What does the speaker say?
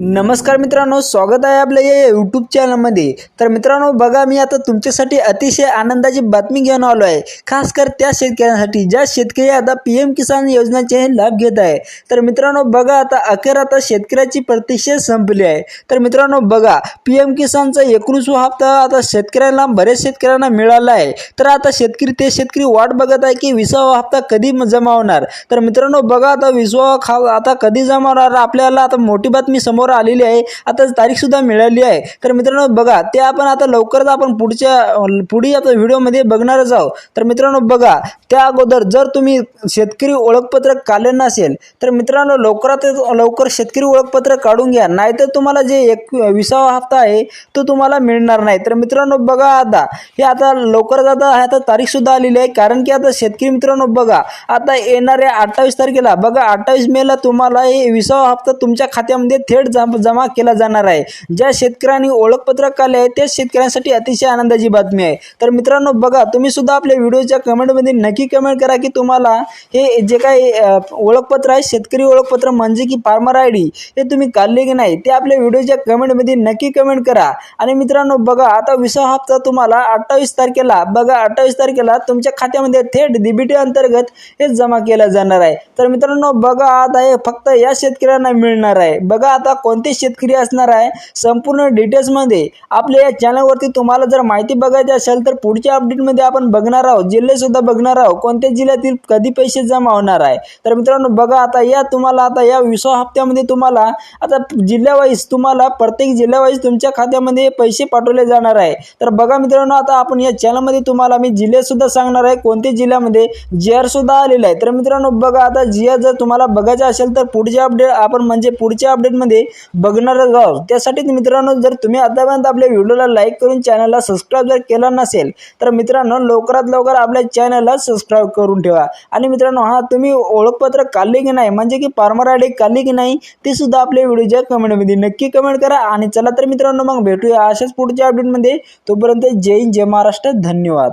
नमस्कार मित्रांनो स्वागत आहे आपल्या या यूट्यूब चॅनलमध्ये तर मित्रांनो बघा मी आता तुमच्यासाठी अतिशय आनंदाची बातमी घेऊन आलो आहे. खास कर त्या शेतकऱ्यांसाठी ज्या शेतकरी आता पी एम किसान योजनेचे हे लाभ घेत आहे. तर मित्रांनो बघा आता अखेर आता शेतकऱ्याची प्रतीक्षा संपली आहे. तर मित्रांनो बघा पी एम किसानचा एकोणीसवा हप्ता आता शेतकऱ्यांना बऱ्याच शेतकऱ्यांना मिळाला आहे. तर आता शेतकरी ते शेतकरी वाट बघत आहे की विसावा हप्ता कधी जमा होणार? तर मित्रांनो बघा आता विसावा खा आता कधी जमा होणार? आपल्याला आता मोठी बातमी समोर आलेली आहे. आता तारीख सुद्धा मिळाली आहे. तर मित्रांनो बघा ते आपण आता लवकरच आपण पुढच्या अं, पुढील आता व्हिडिओमध्ये बघणारच आहोत. तर मित्रांनो बघा त्या अगोदर जर तुम्ही शेतकरी ओळखपत्र काढले नसेल तर मित्रांनो लवकरात लवकर शेतकरी ओळखपत्र काढून घ्या. नाहीतर तुम्हाला जे एक विसावा हप्ता आहे तो तुम्हाला मिळणार नाही. तर मित्रांनो बघा आता हे आता लवकरच आता आता तारीख सुद्धा आलेली आहे. कारण की आता शेतकरी मित्रांनो बघा आता येणाऱ्या अठ्ठावीस तारखेला बघा अठ्ठावीस मेला तुम्हाला हे विसावा हप्ता तुमच्या खात्यामध्ये थेट जमा केला जाणार आहे. ज्या शेतकऱ्यांनी ओळखपत्र काढले आहे त्याच शेतकऱ्यांसाठी अतिशय आनंदाची बातमी आहे. तर मित्रांनो बघा तुम्ही सुद्धा आपल्या व्हिडिओच्या कमेंटमध्ये नक्की कमेंट करा की तुम्हाला हे जे काही ओळखपत्र आहे शेतकरी ओळखपत्र म्हणजे की फार्मर आय डी हे तुम्ही काढले की नाही ते आपल्या व्हिडिओच्या कमेंटमध्ये नक्की कमेंट करा. आणि मित्रांनो बघा आता विसावा हप्ता तुम्हाला अठ्ठावीस तारखेला बघा अठ्ठावीस तारखेला तुमच्या खात्यामध्ये थेट डीबीटी अंतर्गत हे जमा केलं जाणार आहे. तर मित्रांनो बघा आता हे फक्त या शेतकऱ्यांना मिळणार आहे. बघा आता कोणते शेतकरी असणार आहे संपूर्ण डिटेल्समध्ये आपल्या या चॅनलवरती तुम्हाला जर माहिती बघायची असेल तर पुढच्या अपडेटमध्ये आपण बघणार आहोत जिल्हेसुद्धा बघणार आहोत कोणत्या जिल्ह्यातील कधी पैसे जमा होणार आहे. तर मित्रांनो बघा आता या तुम्हाला आता या विसा हप्त्यामध्ये तुम्हाला आता जिल्ह्यावाईज तुम्हाला प्रत्येक जिल्ह्यावाईज तुमच्या खात्यामध्ये पैसे पाठवले जाणार आहे. तर बघा मित्रांनो आता आपण या चॅनलमध्ये तुम्हाला मी जिल्हेसुद्धा सांगणार आहे कोणत्या जिल्ह्यामध्ये जी आर सुद्धा आलेला आहे. तर मित्रांनो बघा आता जी आर जर तुम्हाला बघायचं असेल तर पुढच्या अपडेट आपण म्हणजे पुढच्या अपडेटमध्ये बघणारच आहोत त्यासाठीच मित्रांनो जर तुम्ही आतापर्यंत आपल्या व्हिडिओला लाईक करून चॅनलला सबस्क्राईब जर केला नसेल तर मित्रांनो लवकरात लवकर आपल्या चॅनलला सबस्क्राईब करून ठेवा. आणि मित्रांनो हा तुम्ही ओळखपत्र काढले की नाही म्हणजे की फार्मर आय काढली की नाही ते सुद्धा आपल्या व्हिडिओच्या कमेंटमध्ये नक्की कमेंट करा. आणि चला तर मित्रांनो मग भेटूया अशाच पुढच्या अपडेटमध्ये तोपर्यंत जय हिंद जय महाराष्ट्र धन्यवाद.